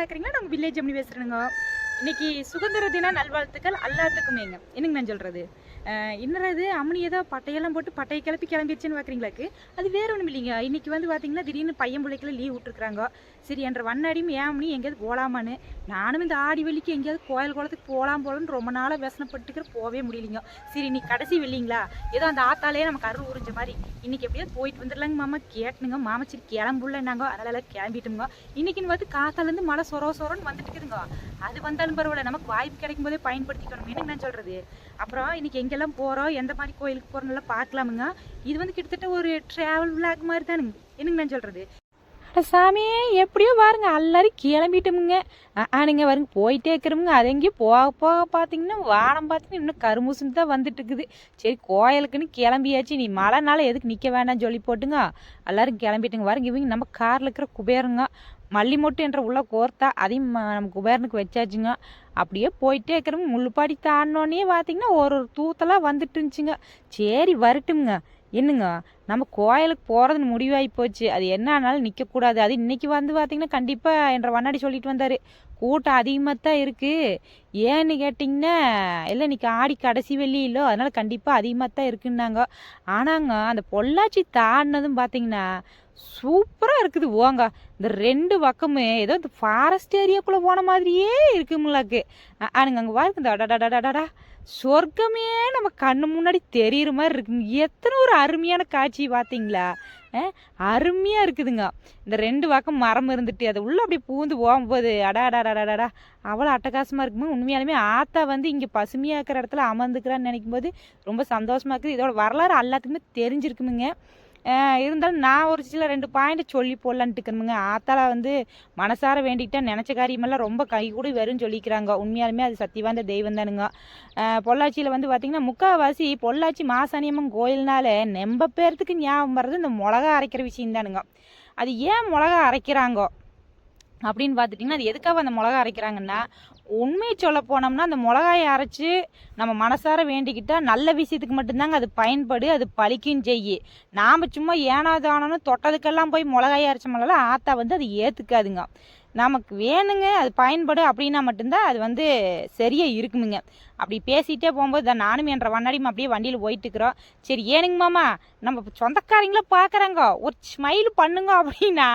இருக்கிறீங்களா? நாங்கள் வில்லேஜ் எப்படி பேசுகிறேங்க இன்னைக்கு சுதந்திர தின நல்வாழ்த்துக்கள் எல்லாத்துக்குமேங்க என்னங்க நான் சொல்கிறது என்னது அம்மனி ஏதோ பட்டையெல்லாம் போட்டு பட்டையை கிளப்பி கிளம்பிடுச்சுன்னு பார்க்குறீங்களாக்கு அது வேற ஒன்றும் இல்லைங்க இன்றைக்கி வந்து பார்த்தீங்கன்னா திடீர்னு பையன் பிள்ளைக்கெல்லாம் லீவ் விட்டுருக்குறாங்க. சரி என்ற வண்ணாடியும் ஏன் அம்மனி எங்கேயாவது போகலாமான்னு நானும் இந்த ஆடி வெள்ளிக்கு எங்கேயாவது கோயில் குளத்துக்கு போகலாம் போகலான்னு ரொம்ப நாளாக விசனப்பட்டுக்கிற போகவே முடியலைங்க. சரி இன்னைக்கு கடைசி வெள்ளிங்களா? ஏதோ அந்த ஆத்தாலே நமக்கு அருள் உறிஞ்ச மாதிரி. இன்றைக்கி எப்படியாவது போயிட்டு வந்துடலாங்க மாமா. கேட்டுனுங்க மாமா சரி கிளம்புலன்னாங்க அதனால கிளம்பிட்டோங்க இன்றைக்கின்னு பார்த்து காத்தாலேருந்து மழை சொர சொரோன்னு வந்துட்டு இருக்குதுங்க. அது வந்தாலும் பரவாயில்ல. நமக்கு வாய்ப்பு கிடைக்கும் போதே பயன்படுத்திக்கணும் என்னங்க நான் சொல்கிறது அப்புறம் இன்னைக்கு எங்கெல்லாம் போகிறோம் எந்த மாதிரி கோயிலுக்கு போகிறோம்லாம் பார்க்கலாமுங்க. இது வந்து கிட்டத்தட்ட ஒரு ட்ராவல் விளாக் மாதிரி தானுங்க. என்னங்க நான் சொல்கிறது அட சாமி எப்படியோ பாருங்க எல்லாரும் கிளம்பிட்டோமுங்க. ஆனுங்க வருங்க போயிட்டே இருக்கிறோமுங்க. அது எங்கேயும் போக போக பார்த்தீங்கன்னா வானம் பார்த்தீங்கன்னா இன்னும் கருமூசுன்னு தான் வந்துட்டு இருக்குது சரி கோயிலுக்குன்னு கிளம்பியாச்சு. நீ மழைனால எதுக்கு நிற்க வேணாம்னு சொல்லி போட்டுங்க. எல்லாரும் கிளம்பிட்டுங்க. பாருங்க இவங்க நம்ம காரில் இருக்கிற குபேருங்க. மல்லி மொட்டு என்ற உள்ள கோர்த்தா அதையும் நமக்கு நம்ம குபேரனுக்கு வச்சாச்சுங்க. அப்படியே போயிட்டே இருக்கிறோம். முள்ளுப்பாடி தாண்டினோடனே பார்த்தீங்கன்னா ஒரு ஒரு தூத்தலாக வந்துட்டு இருந்துச்சுங்க சரி வரட்டுங்க என்னங்க? நம்ம கோயிலுக்கு போகிறதுன்னு முடிவாகி போச்சு. அது என்ன ஆனாலும் நிற்கக்கூடாது அது இன்னைக்கு வந்து பார்த்தீங்கன்னா கண்டிப்பாக என்ற வண்ணாடி சொல்லிட்டு வந்தார். கூட்டம் அதிகமாக தான் இருக்குது ஏன்னு கேட்டிங்கன்னா இல்லை இன்னைக்கு ஆடி கடைசி வெள்ளி அதனால் கண்டிப்பாக அதிகமாக தான் இருக்குன்னாங்க. ஆனாங்க அந்த பொள்ளாச்சி தாண்டினதும் பார்த்தீங்கன்னா சூப்பராக இருக்குது ஓங்க. இந்த ரெண்டு பக்கமே ஏதோ இந்த ஃபாரஸ்ட் ஏரியாக்குள்ளே போன மாதிரியே இருக்குமில்லாக்கு ஆனுங்க அங்கே பாருங்க இந்த அடடடடடா சொர்க்கமே நம்ம கண்ணு முன்னாடி தெரியுற மாதிரி இருக்குங்க எத்தனை ஒரு அருமையான காட்சி பார்த்தீங்களா அருமையாக இருக்குதுங்க. இந்த ரெண்டு பக்கம் மரம் இருந்துட்டு அது உள்ளே அப்படியே பூந்து போகும்போது அடா அடா அடா, அவ்வளோ அட்டகாசமாக இருக்குமோ. உண்மையாலுமே ஆத்தா வந்து இங்கே பசுமையாக இருக்கிற இடத்துல அமர்ந்துக்கிறான்னு நினைக்கும் போது ரொம்ப சந்தோஷமாக இருக்குது. இதோட வரலாறு எல்லாத்துக்குமே தெரிஞ்சிருக்குமுங்க. இருந்தாலும் நான் ஒரு சில ரெண்டு பாயிண்ட் சொல்லி போடலான்ட்டு ஆத்தால வந்து மனசார வேண்டிக்கிட்டா நினச்ச காரியமெல்லாம் ரொம்ப கை கூட வரும்னு சொல்லிக்கிறாங்க. உண்மையாலுமே அது சத்தியவாந்த தெய்வம் தானுங்க. பொள்ளாச்சியில் வந்து பார்த்திங்கன்னா முக்கால்வாசி பொள்ளாச்சி மாசாணியம்மன் கோயில்னால நெம்ப பேர்த்துக்கு ஞாபகம் வர்றது இந்த மிளகா அரைக்கிற விஷயம் தானுங்க. அது ஏன் மிளகா அரைக்கிறாங்கோ? அப்படின்னு பார்த்துட்டிங்கன்னா அது எதுக்காக அந்த மிளகா அரைக்கிறாங்கன்னா உண்மையை சொல்ல போனோம்னா அந்த மிளகாயை அரைச்சி நம்ம மனசார வேண்டிக்கிட்டால் நல்ல விஷயத்துக்கு மட்டும்தாங்க அது பயன்படு அது பழிக்கும் செய்யி. நாம் சும்மா ஏனாதானு தொட்டதுக்கெல்லாம் போய் மிளகாயை அரைச்சோம்னால ஆத்தா வந்து அது ஏற்றுக்காதுங்க நமக்கு வேணுங்க அது பயன்படும் அப்படின்னா மட்டும்தான் அது வந்து சரியாக இருக்குமுங்க. அப்படி பேசிகிட்டே போகும்போது தான் நானும் என்ற வண்ணாடியும் அப்படியே வண்டியில் போயிட்டு இருக்கிறோம் சரி ஏனுங்க மாமா நம்ம சொந்தக்காரங்கள பார்க்குறாங்க ஒரு ஸ்மைல் பண்ணுங்க அப்படின்னா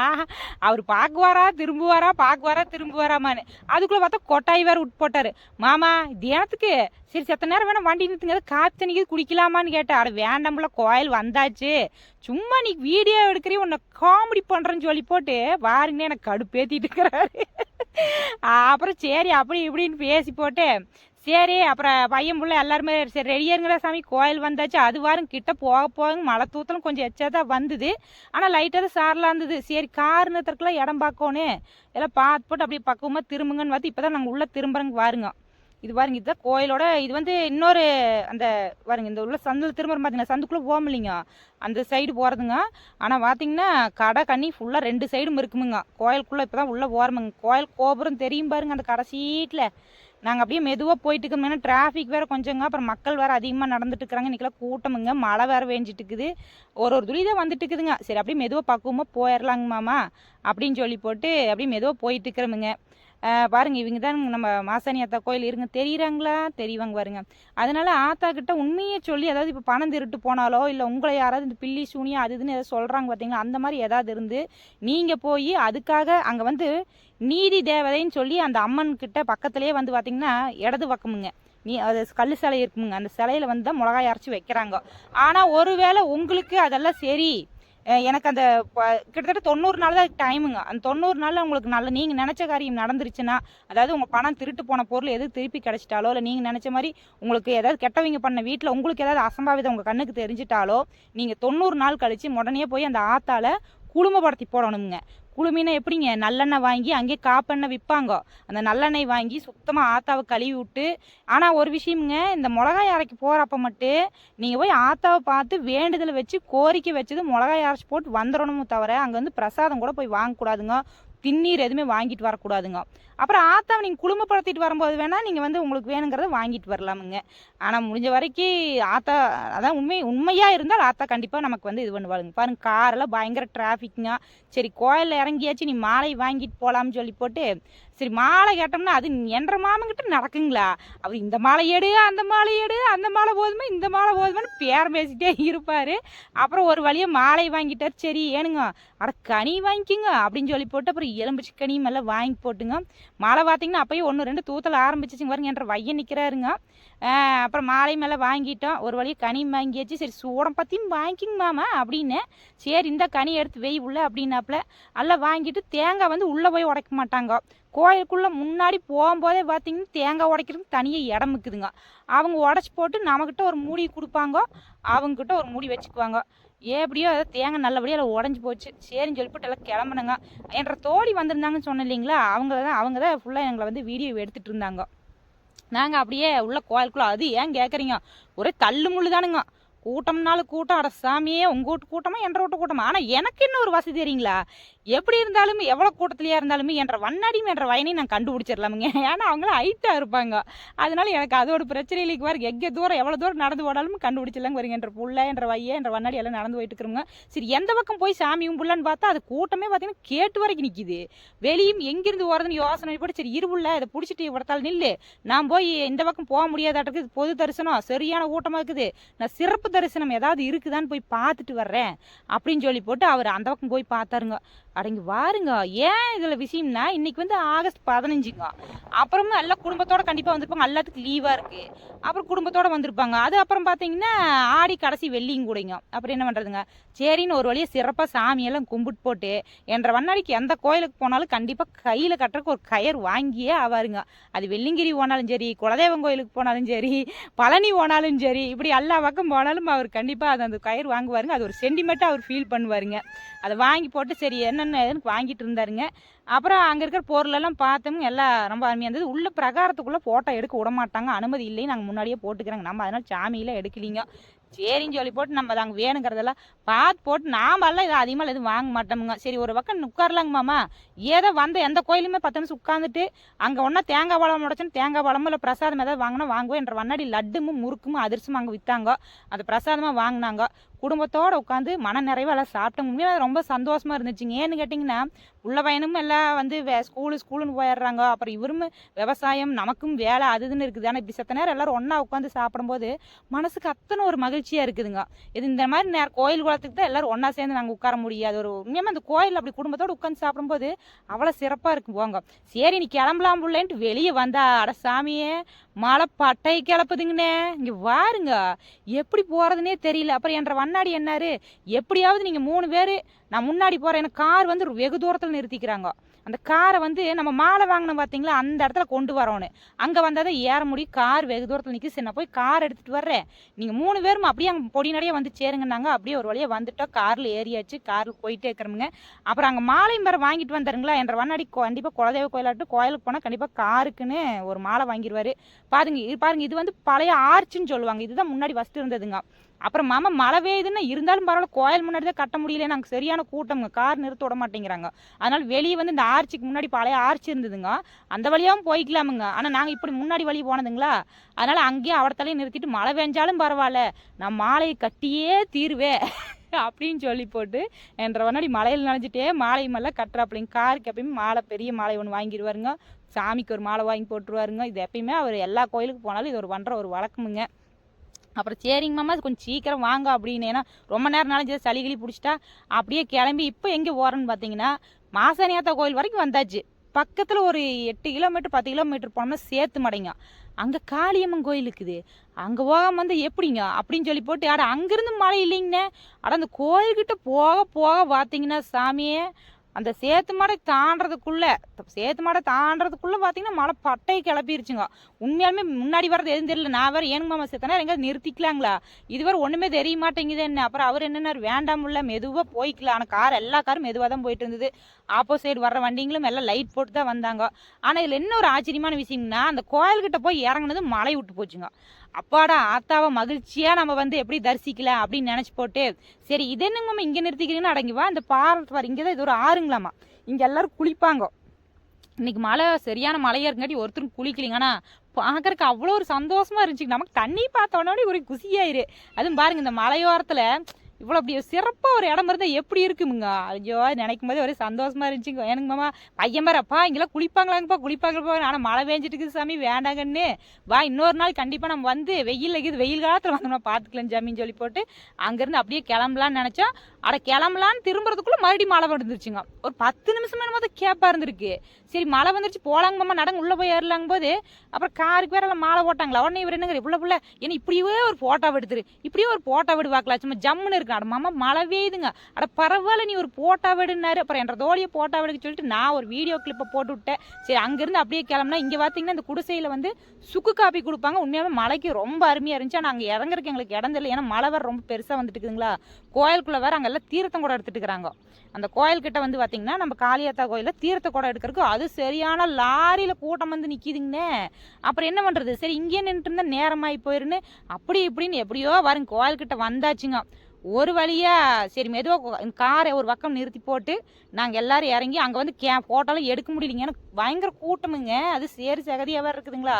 அவர் பார்க்குவாரா திரும்புவாரா பார்க்குவாரா திரும்புவாராமான்னு. அதுக்குள்ளே பார்த்தா கொட்டாய் வேறு உட்போட்டார் போட்டார். மாமா தியானத்துக்கு சரி செத்த நேரம் வேணால் வண்டி நிறுத்துங்க ஏதாவது காற்று தண்ணிக்கு குடிக்கலாமான்னு கேட்டேன். அட வேண்டாம்ல கோயில் வந்தாச்சு. சும்மா நீ வீடியோ எடுக்கிறீ உன்னை காமெடி பண்ணுறேன்னு சொல்லி போட்டு பாருங்கன்னு எனக்கு கடுப்பேத்திட்டு இருக்கிறாரு. அப்புறம் சரி அப்படி இப்படின்னு பேசி போட்டு சரி அப்புறம் பையன் பிள்ளை எல்லாருமே சரி ரெடியாருங்கிற சாமி. கோயில் வந்தாச்சு அது வாரம் கிட்ட போக போக மழை தூத்தலும் கொஞ்சம் எச்சா தான் வந்தது. ஆனால் லைட்டாக தான் சாரலாம் இருந்தது. சரி கார் நிறுத்துறதுக்குலாம் இடம் பார்க்கணும் எல்லாம் பார்த்து போட்டு அப்படியே பக்குவமாக திரும்புங்கன்னு பார்த்து இப்போ தான் நாங்கள் உள்ளே திரும்புறங்க வாருங்க. இது பாருங்க இதுதான் கோயிலோட இது வந்து இன்னொரு அந்த பாருங்க இந்த உள்ள சந்தில் திரும்புற பார்த்தீங்கன்னா சந்துக்குள்ளே போக இல்லைங்க. அந்த சைடு போகிறதுங்க ஆனால் பார்த்தீங்கன்னா கடை கண்ணி ஃபுல்லாக ரெண்டு சைடும் இருக்குமுங்க. கோயிலுக்குள்ளே இப்போ தான் உள்ளே போகிறோமுங்க கோயில் கோபுரம் தெரியும் பாருங்க அந்த கடை சீட்டில் நாங்கள் அப்படியே மெதுவாக போயிட்டு இருக்கோம். டிராஃபிக் வேறு கொஞ்சங்க. அப்புறம் மக்கள் வேறு அதிகமாக நடந்துட்டு இருக்கிறாங்க இன்றைக்கெல்லாம் கூட்டமுங்க. மழை வேறு வேஞ்சிட்டு இருக்குது. ஒரு ஒரு துளி தான் வந்துட்டு இருக்குதுங்க. சரி அப்படியே மெதுவாக பக்குவமாக போயிடலாங்க மாமா. அப்படின்னு சொல்லி போட்டு அப்படியே மெதுவாக போயிட்டு இருக்கிறோமுங்க. பாருங்கள் இவங்க தான் நம்ம மாசாணி ஆத்தா கோயில் இருங்க தெரியுறாங்களா? தெரியவாங்க பாருங்க. அதனால ஆத்தா கிட்ட உண்மையை சொல்லி அதாவது இப்போ பணம் திருட்டு போனாலோ இல்லை உங்களை யாராவது இந்த பில்லி சூனியா அது இதுன்னு ஏதாவது சொல்கிறாங்க பார்த்தீங்களா அந்த மாதிரி ஏதாவது இருந்து நீங்கள் போய் அதுக்காக அங்கே வந்து நீதி தேவதைன்னு சொல்லி அந்த அம்மன் கிட்ட பக்கத்துலேயே வந்து பார்த்தீங்கன்னா இடது பக்கமுங்க. நீ அது கல் சிலை இருக்குமுங்க. அந்த சிலையில வந்து தான் மிளகாய் அரைச்சி வைக்கிறாங்க. ஆனால் ஒருவேளை உங்களுக்கு அதெல்லாம் சரி எனக்கு அந்த கிட்டத்தட்ட தொண்ணூறு நாள் தான் டைமுங்க. அந்த தொண்ணூறு நாளில் உங்களுக்கு நல்ல நீங்கள் நினச்ச காரியம் நடந்துருச்சுன்னா அதாவது உங்கள் பணம் திருட்டு போன பொருள் எது திருப்பி கிடச்சிட்டாலோ இல்லை நீங்கள் நினச்ச மாதிரி உங்களுக்கு ஏதாவது கெட்டவங்க பண்ண வீட்டில் உங்களுக்கு ஏதாவது அசம்பாவிதம் உங்கள் கண்ணுக்கு தெரிஞ்சிட்டாலோ நீங்கள் தொண்ணூறு நாள் கழித்து உடனே போய் அந்த ஆத்தால குழுமப்படுத்தி போடணுங்க. குழுமினா எப்படிங்க? நல்லெண்ணெய் வாங்கி அங்கேயே காப்பெண்ணெய் விற்பாங்க. அந்த நல்லெண்ணெய் வாங்கி சுத்தமாக ஆத்தாவை கழுவி விட்டு ஆனால் ஒரு விஷயமுங்க இந்த மிளகாய் அரைக்கு போகிறப்ப மட்டும் நீங்கள் போய் ஆத்தாவை பார்த்து வேண்டுதலை வச்சு கோரிக்கை வச்சது மிளகாய் அரைச்சி போட்டு வந்துடணுமோ தவிர அங்கே வந்து பிரசாதம் கூட போய் வாங்கக்கூடாதுங்க. திண்ணீர் எதுவுமே வாங்கிட்டு வரக்கூடாதுங்க. அப்புறம் ஆத்தாவை நீங்கள் குடும்பப்படுத்திட்டு வரும்போது வேணால் நீங்கள் வந்து உங்களுக்கு வேணுங்கிறத வாங்கிட்டு வரலாமுங்க. ஆனால் முடிஞ்ச வரைக்கும் ஆத்தா அதான் உண்மை உண்மையாக இருந்தால் ஆத்தா கண்டிப்பாக நமக்கு வந்து இது பண்ணுவாளுங்க. பாருங்க காரெல்லாம் பயங்கர டிராஃபிக்குங்க சரி கோயிலில் இறங்கியாச்சு நீ மாலை வாங்கிட்டு போகலாம்னு சொல்லி போட்டு சரி மாலை கேட்டோம்னா அது என்ற மாமங்கிட்ட நடக்குங்களா? அவர் இந்த மாலை எடு அந்த மாலை எடு அந்த மாலை போதுமே இந்த மாலை போதுமான்னு பேரம் பேசிட்டே இருப்பார். அப்புறம் ஒரு வழியாக மாலை வாங்கிட்டார். சரி ஏனுங்க அட கனி வாங்கிக்கோங்க அப்படின்னு சொல்லி போட்டு அப்புறம் எலும்பிச்சு கனியும் எல்லாம் வாங்கி போட்டுங்க. மாலை பார்த்தீங்கன்னா அப்பயும் ஒன்று ரெண்டு தூத்தல் ஆரம்பிச்சிச்சுங்க பாருங்க. என்ற வையன் நிற்கிறாருங்க அப்புறம் மாலை மேலே வாங்கிட்டோம். ஒரு வழியாக கனி வாங்கியாச்சு. சரி சூடம் பற்றியும் வாங்கிக்கிங்க மாமா அப்படின்னு. சரி இந்த கனி எடுத்து வெய் உள்ள அப்படின்னாப்புல எல்லாம் வாங்கிட்டு தேங்காய் வந்து உள்ளே போய் உடைக்க மாட்டாங்க. கோயிலுக்குள்ளே முன்னாடி போகும்போதே பார்த்தீங்கன்னா தேங்காய் உடைக்கிறதுக்கு தனியாக இடம் இருக்குதுங்க. அவங்க உடச்சி போட்டு நம்மக்கிட்ட ஒரு மூடி கொடுப்பாங்க. அவங்கக்கிட்ட ஒரு மூடி வச்சுக்குவாங்க. எப்படியோ அதை தேங்காய் நல்லபடியாக அதில் உடஞ்சி போச்சு. சரின்னு சொல்லிவிட்டு எல்லாம் கிளம்புனுங்க. என்ற தோழி வந்திருந்தாங்கன்னு சொன்னேன் இல்லைங்களா? அவங்க தான் அவங்க தான் ஃபுல்லாக எங்களை வந்து வீடியோ எடுத்துகிட்டு இருந்தாங்க. நாங்கள் அப்படியே உள்ள கோயிலுக்குள்ளே அது ஏன் கேட்குறீங்க ஒரே தள்ளு முள்ளு தானுங்க. கூட்டம்னாலும் கூட்டம். அட சாமியே உங்கள் வீட்டு கூட்டமா என்ற வீட்டு கூட்டமா? ஆனால் எனக்கு என்ன ஒரு வசதி தெரியுங்களா? எப்படி இருந்தாலும் எவ்வளோ கூட்டத்திலையாக இருந்தாலுமே என்ற வண்ணாடியும் என்ற வயனையும் நான் கண்டுபிடிச்சிடலாமுங்க. ஏன்னா அவங்களாம் ஹைட்டாக இருப்பாங்க. அதனால எனக்கு அதோட பிரச்சனை இல்லைக்கு வர எங்கே தூரம் எவ்வளோ தூரம் நடந்து போனாலும் கண்டுபிடிச்சிடலாங்க வருங்க என்ற புள்ள என்ற வைய என்ற வண்ணாடி எல்லாம் நடந்து போயிட்டு இருக்கிறோங்க சரி எந்த பக்கம் போய் சாமியும் புள்ளன்னு பார்த்தா அது கூட்டமே பார்த்தீங்கன்னா கேட்டு வரைக்கும் நிற்கிது வெளியும் எங்கிருந்து ஓடுறதுன்னு யோசனை போட்டு சரி இருவுள்ள இதை பிடிச்சிட்டு இவ்வளத்தால் நில்லு. நான் போய் இந்த பக்கம் போக முடியாதாட்டுக்கு பொது தரிசனம். சரியான கூட்டமாக இருக்குது. நான் சிறப்பு தரிசனம் ஏதாவது இருக்குதான்னு போய் பார்த்துட்டு வர்றேன் அப்படின்னு சொல்லி போட்டு அவர் அந்த பக்கம் போய் பார்த்தாருங்க. அடங்கி வாருங்க. ஏன் இதில் விஷயம்னா இன்னைக்கு வந்து ஆகஸ்ட் பதினஞ்சுங்க. அப்புறமா எல்லாம் குடும்பத்தோட கண்டிப்பாக வந்திருப்பாங்க. எல்லாத்துக்கும் லீவாக இருக்குது அப்புறம் குடும்பத்தோடு வந்திருப்பாங்க. அது அப்புறம் பார்த்தீங்கன்னா ஆடி கடைசி வெள்ளியும் கூடங்க. அப்புறம் என்ன பண்ணுறதுங்க சரின்னு ஒரு வழியாக சிறப்பாக சாமியெல்லாம் கும்பிட்டு போட்டு என்ற வண்ணாடிக்கு எந்த கோயிலுக்கு போனாலும் கண்டிப்பாக கையில் கட்டுறதுக்கு ஒரு கயர் வாங்கியே ஆவாருங்க. அது வெள்ளிங்கிரி போனாலும் சரி குலதெய்வம் கோயிலுக்கு போனாலும் சரி பழனி போனாலும் சரி இப்படி எல்லா பக்கம் போனாலும் அவர் கண்டிப்பாக அது அந்த கயிறு வாங்குவாருங்க. அது ஒரு சென்டிமெண்ட்டாக அவர் ஃபீல் பண்ணுவாருங்க. அதை வாங்கி போட்டு சரி என்ன என்னென்ன ஏதுன்னு வாங்கிட்டு இருந்தாருங்க. அப்புறம் அங்கே இருக்கிற பொருளெல்லாம் பார்த்தோம் எல்லாம் ரொம்ப அருமையாக இருந்தது. உள்ள பிரகாரத்துக்குள்ளே ஃபோட்டோ எடுக்க விட மாட்டாங்க. அனுமதி இல்லைன்னு நாங்கள் முன்னாடியே போட்டுக்கிறோங்க. நம்ம அதனால் சாமியில் எடுக்கலிங்க. சரின்னு சொல்லி போட்டு நம்ம அங்கே வேணுங்கிறதெல்லாம் பார்த்து போட்டு நாமெல்லாம் இதை அதிகமாக எதுவும் வாங்க மாட்டோமுங்க. சரி ஒரு பக்கம் உட்காரலாங்க மாமா. ஏதோ வந்த எந்த கோயிலுமே பத்து நிமிஷம் உட்காந்துட்டு அங்கே ஒன்றா தேங்காய் பழம் உடச்சுன்னு தேங்காய் பழமும் இல்லை பிரசாதம் ஏதாவது வாங்கினா வாங்குவோம் என்ற வண்ணாடி லட்டுமும் முறுக்கும் அதிர்சமும் அங்கே விற்றாங்க அந்த பிரசாதமாக வாங்கினாங்க. குடும்பத்தோடு உட்காந்து மன நிறைவாக எல்லாம் சாப்பிட்டோம். உண்மையாக ரொம்ப சந்தோஷமாக இருந்துச்சுங்க. ஏன்னு கேட்டிங்கன்னா உள்ள பையனும் எல்லாம் வந்து வே ஸ்கூலு ஸ்கூலுன்னு போயிடுறாங்க. அப்புறம் இவரும் விவசாயம் நமக்கும் வேலை அது இதுன்னு இருக்குது. ஆனால் இப்படி செத்த நேரம் எல்லோரும் ஒன்றா உட்காந்து சாப்பிடும்போது மனசுக்கு அத்தனை ஒரு மகிழ்ச்சியாக இருக்குதுங்க. இது இந்த மாதிரி நேரம் கோயில் குளத்துக்கு தான் எல்லோரும் ஒன்றா சேர்ந்து நாங்கள் உட்கார முடியாது. ஒரு உண்மையாக அந்த கோயில் அப்படி குடும்பத்தோடு உட்காந்து சாப்பிடும்போது அவ்வளோ சிறப்பாக இருக்கும் போங்க. சரி நீ கிளம்பலாம் பிள்ளைன்ட்டு வெளியே வந்தா அட சாமியே மழை பட்டை கிளப்புதுங்கண்ணே. இங்கே வாருங்க. எப்படி போகிறதுனே தெரியல. அப்புறம் என்ற வண்ணாடி என்னாரு? எப்படியாவது நீங்கள் மூணு பேர் நான் முன்னாடி போகிறேன் எனக்கு கார் வந்து வெகு தூரத்தில் நிறுத்திக்கிறாங்க. அந்த காரை வந்து நம்ம மாலை வாங்கினோம் பார்த்தீங்களா அந்த இடத்துல கொண்டு வரணும் அங்கே வந்தால் தான் ஏற முடியும். கார் வெகு தூரத்தில் நிற்கி சரி நான் போய் கார் எடுத்துகிட்டு வர்றேன். நீங்கள் மூணு பேரும் அப்படியே அங்கே பொடி நடையே வந்து சேருங்கன்னாங்க. அப்படியே ஒரு வழியாக வந்துட்டோம். காரில் ஏறியாச்சு. காரில் போயிட்டே இருக்கிறோமுங்க. அப்புறம் அங்கே மாலை மரம் வாங்கிட்டு வந்துருங்களா? என்ற வண்ணாடி கண்டிப்பாக குலதெய்வ கோயிலாட்டு கோயிலுக்கு போனால் கண்டிப்பாக காருக்குன்னு ஒரு மாலை வாங்கிடுவார் பாருங்க இது பாருங்க இது வந்து பழைய ஆர்ச்சுன்னு சொல்லுவாங்க. இதுதான் முன்னாடி ஃபஸ்ட்டு இருந்ததுங்க. அப்புறம் மாமா மழை பெய்யுதுன்னா இருந்தாலும் பரவாயில்ல கோயில் முன்னாடி தான் கட்ட முடியல நாங்கள் சரியான கூட்டம்ங்க கார் நிறுத்த விட மாட்டேங்கிறாங்க. அதனால வெளியே வந்து இந்த ஆர்ச்சிக்கு முன்னாடி பழைய ஆர்ச்சி இருந்ததுங்க. அந்த வழியாகவும் போய்க்கலாமுங்க. ஆனால் நாங்கள் இப்படி முன்னாடி வழி போனதுங்களா? அதனால அங்கேயே அவடத்தாலே நிறுத்திட்டு மழை பெஞ்சாலும் பரவாயில்ல. நான் மாலையை கட்டியே தீருவேன் அப்படின்னு சொல்லி போட்டு என்ற முன்னாடி மலையில் நனைஞ்சிட்டே மாலை மலை கட்டுறாப்பிள்ளைங்க காருக்கு எப்பயுமே மாலை பெரிய மாலை ஒன்று வாங்கிடுவாருங்க சாமிக்கு ஒரு மாலை வாங்கி போட்டுருவாருங்க. இது எப்பயுமே அவர் எல்லா கோயிலுக்கு போனாலும் இது ஒரு பண்ணுற ஒரு வழக்கமுங்க. அப்புறம் சரிங்க மாமா கொஞ்சம் சீக்கிரம் வாங்க அப்படின்னு. ஏன்னா ரொம்ப நேரம் நாளைஞ்சு சளி கிளி பிடிச்சிட்டா அப்படியே கிளம்பி இப்போ எங்கே போகிறேன்னு பார்த்தீங்கன்னா மாசாணியாத்தா கோயில் வரைக்கும் வந்தாச்சு. பக்கத்தில் ஒரு எட்டு கிலோமீட்டர் பத்து கிலோமீட்டர் போனோம்னா சேர்த்து மடைங்க. அங்கே காளியம்மன் கோயில் இருக்குது. அங்கே போகாமல் வந்து எப்படிங்க? அப்படின்னு சொல்லி போட்டு அட அங்கேருந்து மழை இல்லைங்கண்ணே. அட அந்த கோயில்கிட்ட போக போக பார்த்தீங்கன்னா சாமியே அந்த சேத்து மடை தாண்டதுக்குள்ளே சேத்து மடை தாண்டதுக்குள்ளே பார்த்தீங்கன்னா மழை பட்டை கிளப்பிருச்சுங்க. உண்மையாலுமே முன்னாடி வரது எதுவும் தெரியல. நான் வேறு ஏனுங்க மாமா சேர்த்தனா எங்கேயாவது நிறுத்திக்கலாங்களா? இதுவரை ஒன்றுமே தெரிய மாட்டேங்குது என்ன? அப்புறம் அவர் என்னன்னாரு? வேண்டாம் இல்லை மெதுவாக போய்க்கலாம் ஆனால் கார் எல்லா காரும் மெதுவாக தான் போயிட்டு இருந்தது ஆப்போசைட் வர்ற வண்டிங்களும் எல்லாம் லைட் போட்டு தான் வந்தாங்க. ஆனால் இதில் என்ன ஒரு ஆச்சரியமான விஷயம்னா அந்த கோயில்கிட்ட போய் இறங்குனது மழை விட்டு போச்சுங்க. அப்பாடா ஆத்தாவை மகிழ்ச்சியாக நம்ம வந்து எப்படி தரிசிக்கலாம் அப்படின்னு நினச்சி போட்டு சரி இது என்னங்க இங்கே நிறுத்திக்கிறீங்கன்னு அடங்கிவா இந்த பாறை இங்கே தான் இது ஒரு ஆறுங்களாமா இங்கே எல்லோரும் குளிப்பாங்க. இன்னைக்கு மழை சரியான மழையாக இருக்காட்டி ஒருத்தரும் குளிக்கலிங்க. ஆனால் பார்க்கறக்கு அவ்வளோ ஒரு சந்தோஷமாக இருந்துச்சு. நமக்கு தண்ணி பார்த்த உடனே ஒரு குசியாயிரு. அதுவும் பாருங்கள் இந்த மலையோரத்தில் இவ்வளோ அப்படி சிறப்பாக ஒரு இடம் இருந்தால் எப்படி இருக்குமுங்க? ஐயோ நினைக்கும் போது ஒரே சந்தோஷமாக இருந்துச்சுங்க. எனக்கு மாமா பையன் பாருப்பா இங்கெல்லாம் குளிப்பாங்களாங்கப்பா குளிப்பாங்கப்பா ஆனால் மழை பெஞ்சிட்டு இருக்குது சாமி வேண்டாங்கன்னு. வா இன்னொரு நாள் கண்டிப்பாக நம்ம வந்து வெயில் இருக்குது வெயில் காலத்தில் வந்தோம்னா பார்த்துக்கலாம் ஜாமின்னு சொல்லி போட்டு. அங்கேருந்து அப்படியே கிளம்பலான்னு நினச்சோம். அட கிளம்பலான்னு திரும்புறதுக்குள்ளே மறுபடியும் மழை வந்துருச்சுங்க. ஒரு பத்து நிமிஷம் என்னமோ கேப்பாக இருந்திருக்கு. சரி மழை வந்துருச்சு போலாங்க மாமா நடங்க உள்ளே போய் ஏறலாங்க போது. அப்புறம் காருக்கு வேற எல்லாம் மாலை போட்டாங்களா? உடனே இவர் என்னங்க இவ்வளோ பிள்ளை ஏன்னா இப்படியே ஒரு ஃபோட்டோ எடுத்துரு இப்படியே ஒரு ஃபோட்டோ விடு சும்மா ஜம்முன்னு அட மாமா மழை பெய்யுதுங்க. அட பரவாயில்ல நீ ஒரு போட்டா விடுனாரு அப்புறம் என்ற தோழியை போட்டா விடுக்க சொல்லிட்டு நான் ஒரு வீடியோ கிளிப்பை போட்டு விட்டேன். சரி அங்கேருந்து அப்படியே கிளம்புனா இங்கே பார்த்தீங்கன்னா இந்த குடிசையில் வந்து சுக்கு காப்பி கொடுப்பாங்க. உண்மையாகவே மழைக்கு ரொம்ப அருமையாக இருந்துச்சு. ஆனால் அங்கே இறங்குறதுக்கு எங்களுக்கு இடம் தெரியல. ஏன்னா மழை வேறு ரொம்ப பெருசாக வந்துட்டு இருக்குதுங்களா? கோயிலுக்குள்ளே அங்கே அங்கெல்லாம் தீர்த்தம் கூட எடுத்துட்டு இருக்கிறாங்க. அந்த கோயில்கிட்ட வந்து பார்த்திங்கன்னா நம்ம காளியாத்தா கோயிலில் தீர்த்த கூட எடுக்கிறதுக்கு அது சரியான லாரியில் கூட்டம் வந்து நிற்கிதுங்கண்ணே அப்புறம் என்ன பண்ணுறது சரி இங்கேயே நின்றுட்டு இருந்தால் நேரமாகி போயிருன்னு. அப்படி இப்படின்னு எப்படியோ வருங்க கோயில்கிட்ட வந்தாச்சுங்க. ஒரு வழியாக சரி மெதுவாக காரை ஒரு பக்கம் நிறுத்தி போட்டு நாங்கள் எல்லோரும் இறங்கி அங்கே வந்து கே ஃபோட்டோலாம் எடுக்க முடியலைங்க. ஏன்னா பயங்கர கூட்டமுங்க. அது சேரி சகதியாக வேறு இருக்குதுங்களா?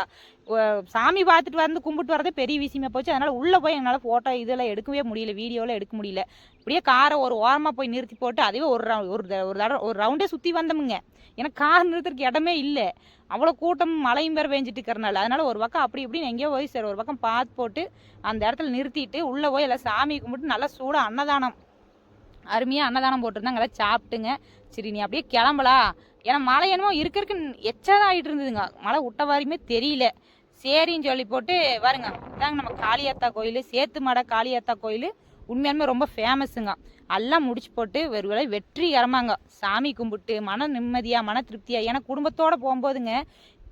சாமி பார்த்துட்டு வந்து கும்பிட்டு வரதே பெரிய விஷயமா போச்சு. அதனால் உள்ளே போய் என்னால் ஃபோட்டோ இதெல்லாம் எடுக்கவே முடியல வீடியோலாம் எடுக்க முடியல. இப்படியே காரை ஒரு ஓரமாக போய் நிறுத்தி போட்டு அதுவே ஒரு ரவு- ஒரு ஒரு தடவை ஒரு ரவுண்டே சுற்றி வந்தோமுங்க. ஏன்னா கார் நிறுத்துறதுக்கு இடமே இல்லை. அவ்வளோ கூட்டம் மழையும் வேறு பெஞ்சிட்டு இருக்கிறனால அதனால் ஒரு பக்கம் அப்படி இப்படின்னு எங்கேயோ போய் சரி ஒரு பக்கம் பார்த்து போட்டு அந்த இடத்துல நிறுத்திட்டு உள்ளே போய் எல்லாம் சாமி கும்பிட்டு நல்லா சூடாக அன்னதானம் அருமையாக அன்னதானம் போட்டிருந்தாங்க. எல்லாம் சாப்பிட்டுங்க. சரி நீ அப்படியே கிளம்பலாம் ஏன்னா மழை என்னமோ இருக்க இருக்க ஆகிட்டு இருந்ததுங்க. மழை விட்ட வாரியுமே தெரியல. சரின்னு சொல்லி போட்டு வருங்க இதாங்க நம்ம காளியாத்தா கோயில் சேத்துமடை காளியாத்தா கோயில். உண்மையாலுமே ரொம்ப ஃபேமஸுங்க எல்லாம் முடிச்சு போட்டு ஒரு வேளை வெற்றிகரமாங்க. சாமி கும்பிட்டு மன நிம்மதியா மன திருப்தியா ஏன்னா குடும்பத்தோட போகும்போதுங்க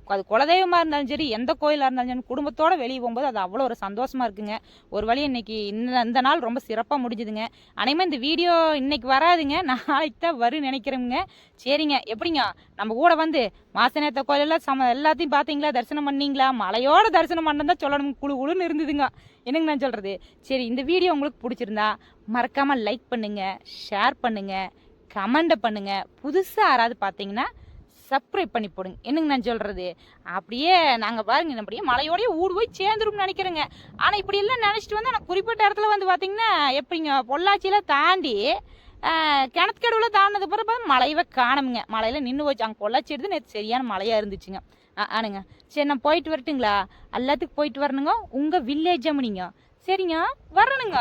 அது குலதெய்வமாக இருந்தாலும் சரி எந்த கோயிலாக இருந்தாலும் சரி குடும்பத்தோடு வெளியே போகும்போது அது அவ்வளோ ஒரு சந்தோஷமாக இருக்குங்க. ஒரு வழி இன்னைக்கு இந்த இந்த நாள் ரொம்ப சிறப்பாக முடிஞ்சுதுங்க. அனைமே இந்த வீடியோ இன்னைக்கு வராதுங்க. நாளைக்கு தான் வரும்னு நினைக்கிறேங்க. சரிங்க. எப்படிங்க? நம்ம கூட வந்து மாசநேத்த கோயிலெல்லாம் சம எல்லாத்தையும் பார்த்தீங்களா? தரிசனம் பண்ணீங்களா? மலையோட தரிசனம் பண்ணதான் சொல்லணும். குழு குழுன்னு இருந்ததுங்க. என்னங்க நான் சொல்கிறது சரி இந்த வீடியோ உங்களுக்கு பிடிச்சிருந்தா மறக்காமல் லைக் பண்ணுங்கள் ஷேர் பண்ணுங்கள் கமெண்ட்டை பண்ணுங்கள் புதுசாக யாராவது பார்த்தீங்கன்னா சப்ஸ்கிரைப் பண்ணி போடுங்க. என்னங்க நான் சொல்கிறது அப்படியே நாங்கள் பாருங்க அப்படியே மலையோடய ஊடு போய் சேர்ந்துரும்னு நினைக்கிறேங்க. ஆனால் இப்படி எல்லாம் நினச்சிட்டு வந்து ஆனால் குறிப்பிட்ட இடத்துல வந்து பார்த்திங்கன்னா எப்படிங்க பொள்ளாச்சியில் தாண்டி கிணத்துக்கடவுல தாண்டினது பிறகு பார்த்தா மலையவே காணுங்க மலையில் நின்று போச்சு. அங்கே பொள்ளாச்சி எடுத்து நேற்று சரியான மழையாக இருந்துச்சுங்க. ஆ ஆனுங்க. சரி நான் போயிட்டு வரட்டுங்களா? எல்லாத்துக்கும் போயிட்டு வரணுங்க. உங்கள் வில்லேஜ் அம்மனிங்க சரிங்க? வரணுங்க.